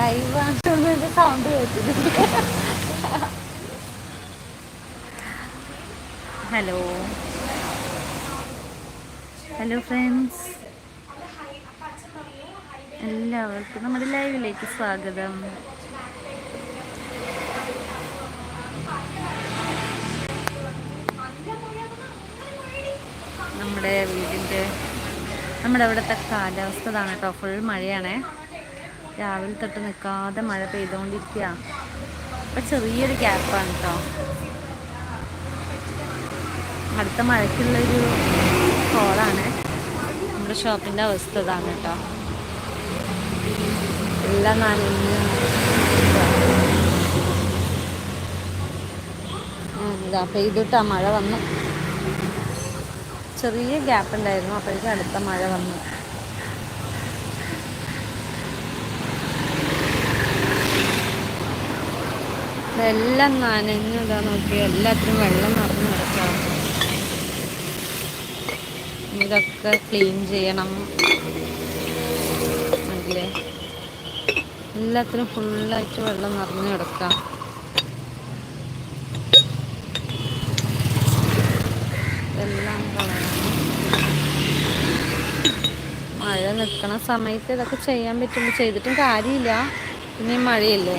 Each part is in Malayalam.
Live sound hello hello friends എല്ലാവർക്കും നമ്മുടെ ലൈവിലേക്ക് സ്വാഗതം. നമ്മുടെ വീടിന്റെ നമ്മുടെ അവിടുത്തെ കാലാവസ്ഥ ഇതാണ് കേട്ടോ. ഫുൾ മഴയാണേ. രാവിലെ തൊട്ട് നിൽക്കാതെ മഴ പെയ്തുകൊണ്ടിരിക്കുക അപ്പം ചെറിയൊരു ഗ്യാപ്പാണ് കേട്ടോ അടുത്ത മഴയ്ക്കുള്ളൊരു കോളാണ് നമ്മുടെ ഷോപ്പിന്റെ അവസ്ഥ ഇതാണ് കേട്ടോ എല്ലാം നനഞ്ഞ് ഇതാ പെയ്തിട്ടാ മഴ വന്നു. ചെറിയ ഗ്യാപ്പ് ഉണ്ടായിരുന്നു. അപ്പോഴേക്കും അടുത്ത മഴ വന്നു. എല്ലാം നനഞ്ഞതാ നോക്കി. എല്ലാത്തിനും വെള്ളം നിറഞ്ഞു കിടക്കാം ഇതൊക്കെ ക്ലീൻ ചെയ്യണം. അല്ലേ? എല്ലാത്തിനും ഫുള്ളായിട്ട് വെള്ളം നിറഞ്ഞു കിടക്കാം. കളയണം. മഴ നിൽക്കണ സമയത്ത് ഇതൊക്കെ ചെയ്യാൻ പറ്റുമ്പോൾ ചെയ്തിട്ടും കാര്യമില്ല. പിന്നെ മഴയല്ലേ?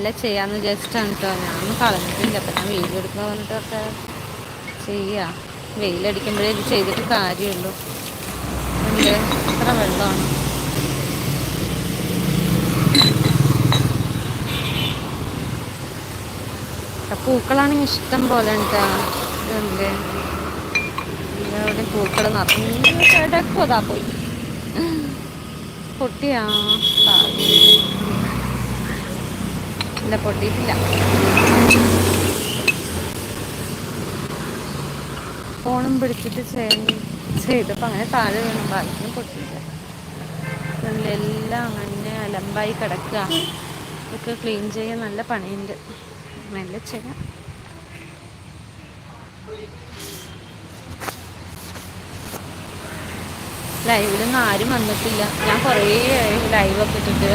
മെല്ലെ ചെയ്യാന്ന് വിചാരിച്ചിട്ടാണ് കേട്ടോ ഞാനൊന്നും കളഞ്ഞിട്ടില്ല. അപ്പം ഞാൻ വെയിലെടുക്കുക വന്നിട്ടൊക്കെ ചെയ്യാം. വെയിലടിക്കുമ്പോഴേ ഇത് ചെയ്തിട്ട് കാര്യമുള്ളൂ. എത്ര വെള്ളമാണ്. പൂക്കളാണെങ്കിൽ ഇഷ്ടം പോലെ ഉണ്ട് പൂക്കൾ നിറഞ്ഞു പോയി. പൊട്ടിയാ. ഇല്ല പൊട്ടിയിട്ടില്ല. ഫോണും പിടിച്ചിട്ട് ചെയ്തപ്പോൾ അങ്ങനെ താഴെ വീണു. ബാക്കി പൊട്ടിയില്ല. എല്ലാം അങ്ങനെ അലമ്പായി കിടക്കുക. ഇതൊക്കെ ക്ലീൻ ചെയ്യാൻ നല്ല പണിയുണ്ട്. നല്ല ചെയ്യാം. ലൈവിലൊന്നും ആരും വന്നിട്ടില്ല. ഞാൻ കുറേ ലൈവൊക്കെ ഇട്ടിട്ട്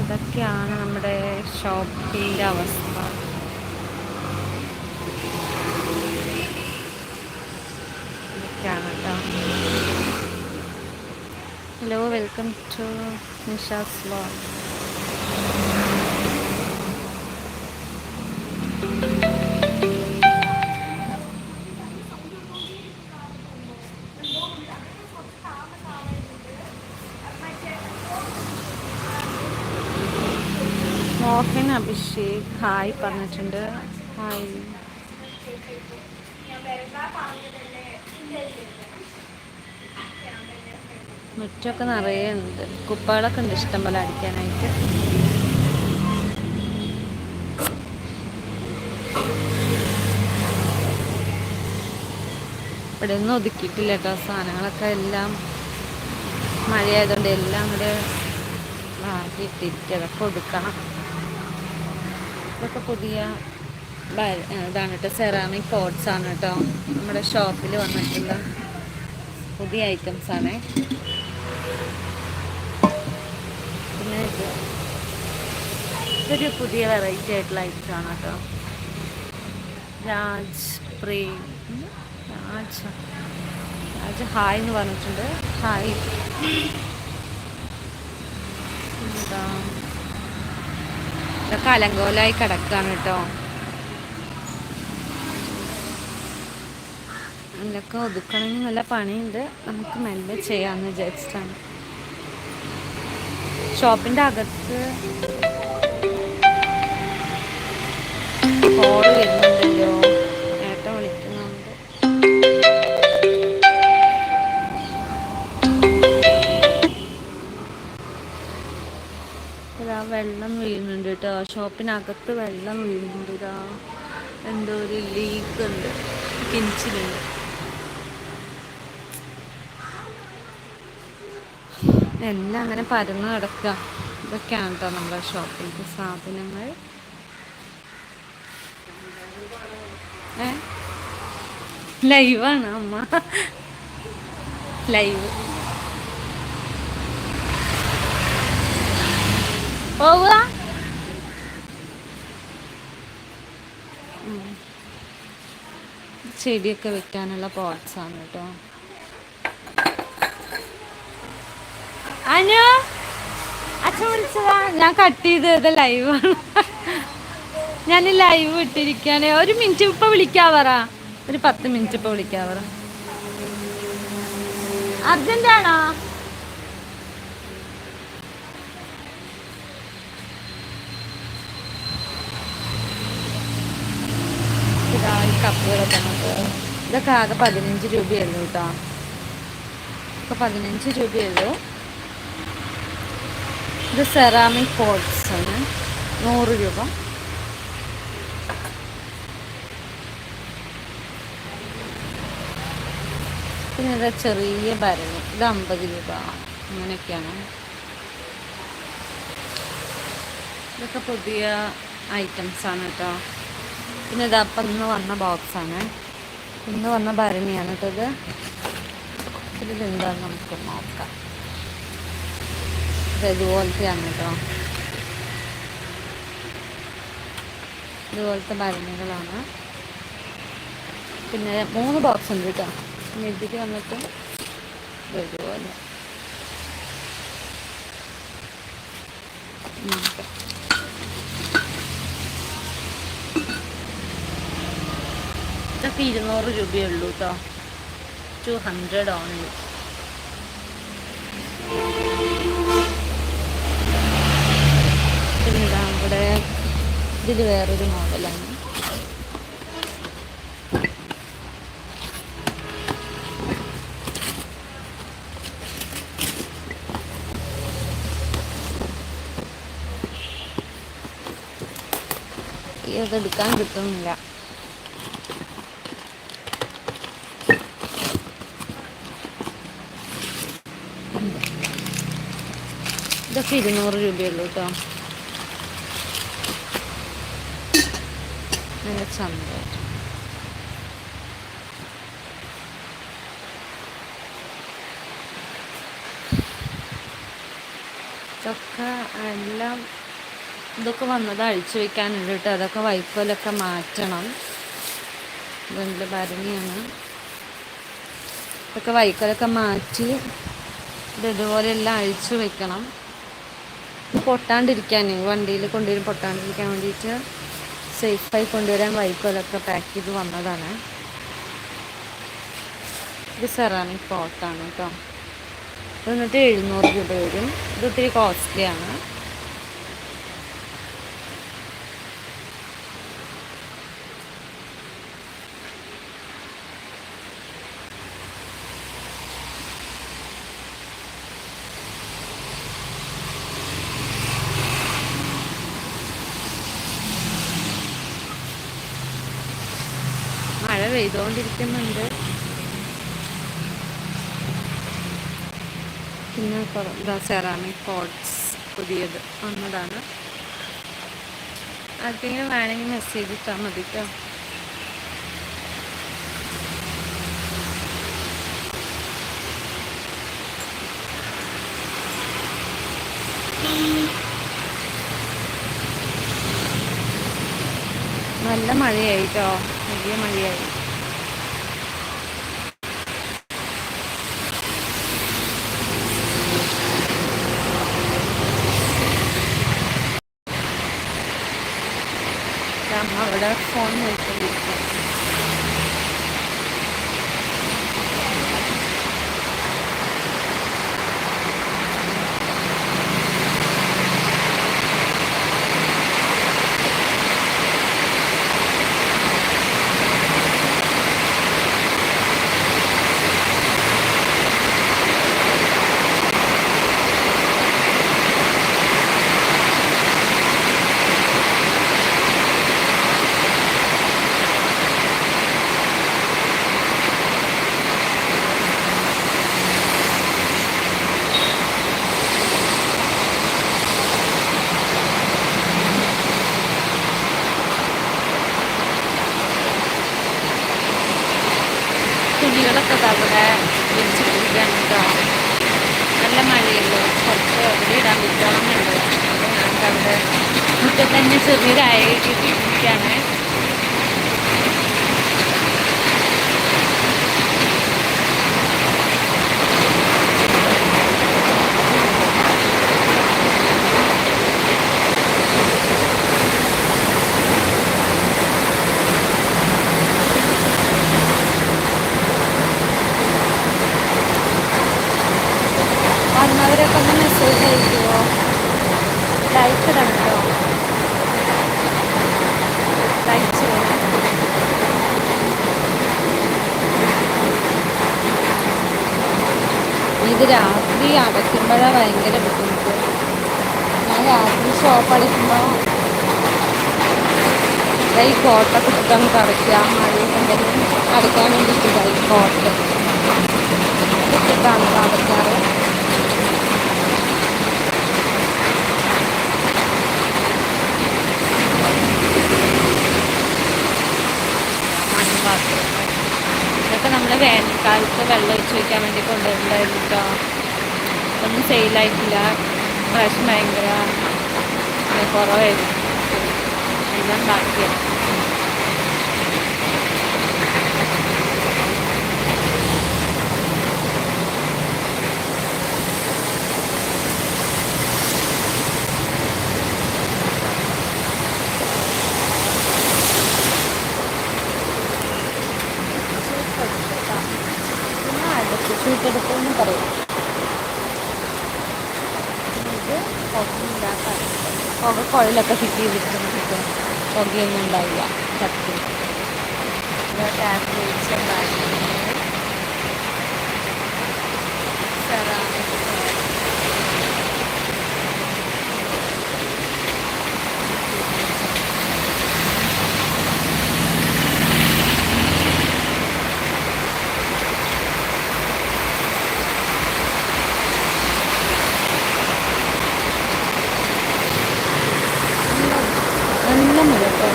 ഇതൊക്കെയാണ് നമ്മുടെ ഷോപ്പിന്റെ അവസ്ഥ hello welcome to Nisha's vlog hi പറഞ്ഞിട്ടുണ്ട്. ഹായ്. മുറ്റമൊക്കെ നിറയെ ഉണ്ട്. കുപ്പകളൊക്കെ ഉണ്ട് ഇഷ്ടം പോലെ അടിക്കാനായിട്ട്. ഇവിടെ ഒന്നും ഒതുക്കിയിട്ടില്ല കേട്ടോ. സാധനങ്ങളൊക്കെ എല്ലാം മഴയായതുകൊണ്ട് എല്ലാം കൂടെ മാറ്റിയിട്ടിരിക്കുക അതൊക്കെ ഒതുക്കണം. ഇതൊക്കെ പുതിയ ഇതാണ് കേട്ടോ സെറാമിക് പോട്ട്സ് ആണ് കേട്ടോ നമ്മുടെ ഷോപ്പിൽ വന്നിട്ടുള്ള പുതിയ ഐറ്റംസ് ആണ്. പിന്നെ ഇത് ഇതൊരു പുതിയ വെറൈറ്റി ആയിട്ടുള്ള ഐറ്റം ആണ് കേട്ടോ രാജ് പ്രീ രാജ്. രാജ് ഹായ് എന്ന് പറഞ്ഞിട്ടുണ്ട്. ഹായ്. എന്താ ഇതൊക്കെ അലങ്കോലായി കിടക്കാണ് കേട്ടോ ഇതൊക്കെ ഒതുക്കണമെങ്കിൽ നല്ല പണിയുണ്ട്. നമുക്ക് മെല്ലെ ചെയ്യാന്ന് വിചാരിച്ചിട്ടാണ്. ഷോപ്പിന്റെ അകത്ത് കോൾ വരുന്നുണ്ടല്ലോ ഇതാ വെള്ളം വീഴുന്നുണ്ട് കേട്ടോ. ഷോപ്പിനകത്ത് വെള്ളം വീഴുന്നുണ്ട് ഇതാ. എന്തോ ഒരു ലീക്ക് ഉണ്ട് കിഞ്ചിലുണ്ട്. എല്ലാം അങ്ങനെ പരന്ന് കിടക്കുക. ഇതൊക്കെയാണ് കേട്ടോ നമ്മുടെ ഷോപ്പിലത്തെ സാധനങ്ങൾ. ഏ? ലൈവാണ് അമ്മ. ലൈവ്. പോവുക. ചെടിയൊക്കെ വെക്കാനുള്ള പോട്ട്സ് ആണ് കേട്ടോ. അനു അച്ഛൻ വിളിച്ചതാ. ഞാൻ കട്ട് ചെയ്തത് ലൈവാണ് ഞാൻ ലൈവ് ഇട്ടിരിക്കാണ്. ഒരു മിനിറ്റ് ഇപ്പൊ വിളിക്കാവറ ഒരു പത്ത് മിനിറ്റ് ഇപ്പൊ വിളിക്കാവറ അർജന്റ് ആണോ ഇതാ ഈ കപ്പുകളൊക്കെ നമുക്ക് ഇതൊക്കെ ആകെ പതിനഞ്ച് രൂപയുള്ളൂ കേട്ടോ ഇതൊക്കെ പതിനഞ്ച് രൂപയുള്ളൂ ഇത് സെറാമിക് പോട്ട്സ് ആണ്. നൂറ് രൂപ. പിന്നെ ഇതാ ചെറിയ ഭരണി. ഇത് അമ്പത് രൂപ. അങ്ങനെയൊക്കെയാണ്. ഇതൊക്കെ പുതിയ ഐറ്റംസ് ആണ് കേട്ടോ പിന്നെ ഇത് അപ്പം ഇന്ന് വന്ന ബോക്സാണ് ഇന്ന് വന്ന ഭരണിയാണ് കേട്ടോ ഇത്. ഇതിലെന്താന്ന് നമുക്ക് നോക്കാം. ഇത് ഇതുപോലത്തെയാണ് കേട്ടോ ഇതുപോലത്തെ ഭരണികളാണ്. പിന്നെ മൂന്ന് ബോക്സ് ഉണ്ട് കേട്ടോ ഇതിക്ക് വന്നിട്ട് ഇത് ഇതുപോലെ ഇതൊക്കെ ഇരുന്നൂറ് രൂപയേ ഉള്ളൂ കേട്ടോ ടു ഹൺഡ്രഡ് ഓൺലി പിന്നെ ഇവിടെ ഇതിൽ വേറൊരു മോഡലാണ്. ഇതെടുക്കാൻ കിട്ടുന്നില്ല. ഇതൊക്കെ ഇരുന്നൂറ് രൂപയുള്ളൂ കേട്ടോ നല്ല ചന്തയായിട്ട് ഇതൊക്കെ എല്ലാം ഇതൊക്കെ വന്നത് അഴിച്ചു വെക്കാനുണ്ട് കേട്ടോ അതൊക്കെ വൈക്കോലൊക്കെ മാറ്റണം. ഇതെന്ത് ഭരണിയാണ്? ഇതൊക്കെ വൈക്കോലൊക്കെ മാറ്റി ഇത് ഇതുപോലെ എല്ലാം അഴിച്ചു വെക്കണം. പൊട്ടാണ്ടിരിക്കാൻ വണ്ടിയിൽ കൊണ്ടുവരും പൊട്ടാണ്ടിരിക്കാൻ വേണ്ടിയിട്ട് സേഫായി കൊണ്ടുവരാൻ വൈക്കോലൊക്കെ പാക്ക് ചെയ്ത് വന്നതാണ്. ഇത് സെറാമിക് പോട്ടാണ് കേട്ടോ എന്നിട്ട് എഴുന്നൂറ് രൂപ വരും. ഇത് ഒത്തിരി കോസ്റ്റ്ലി പെയ്തുകൊണ്ടിരിക്കുന്നുണ്ട് പിന്നെ കുറേ സെറാമിക് പോട്ട്സ് പുതിയത് വന്നതാണ്. ആർക്കെങ്കിലും വേണമെങ്കിൽ മെസ്സേജ് ഇട്ടാൽ മതി നല്ല മഴയായിട്ടോ വലിയ മഴയായി. അമ്മ അവിടെ അടയ്ക്കുമ്പോഴാണ് ഭയങ്കര ബുദ്ധിമുട്ട്. ഞാൻ രാത്രി ഷോപ്പ് അടയ്ക്കുമ്പോൾ ഈ കോട്ട ഇട്ടിട്ട് നമുക്ക് അടയ്ക്കാം മഴയൊക്കെ ഉണ്ടെങ്കിൽ അടയ്ക്കാൻ വേണ്ടിയിട്ടില്ല ഈ കോട്ട. ഇട്ടിട്ടാണ് അടയ്ക്കാറ്. ഇതൊക്കെ നമ്മൾ വേനൽക്കാലത്ത് വെള്ളം ഒഴിച്ച് വയ്ക്കാൻ വേണ്ടി കൊണ്ടുവരുന്നുണ്ടായിരുന്നു കേട്ടോ ഒന്നും സെയിലായിട്ടില്ല. പ്രാവശ്യം ഭയങ്കര കുറവായിരുന്നു. എല്ലാം ബാക്കിയാണ് കുഴലൊക്കെ ഫിറ്റ് ചെയ്തിട്ട് പുകയൊന്നും ഉണ്ടാവില്ല. നല്ല മഴ കേട്ടോ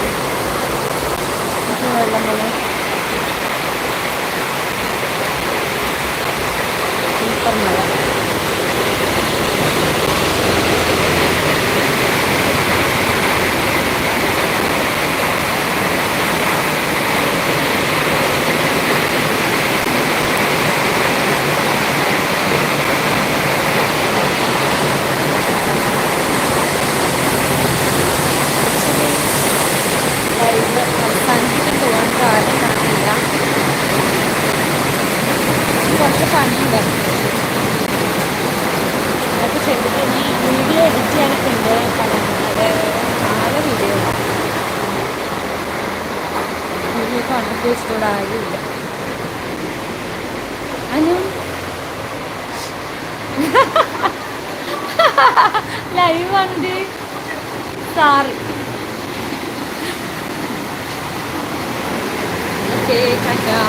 വെള്ളം പോലെ സൂപ്പർ മഴ ലൈവ് ലൈവാണ് സാറി. ഓക്കെ കണ്ടാ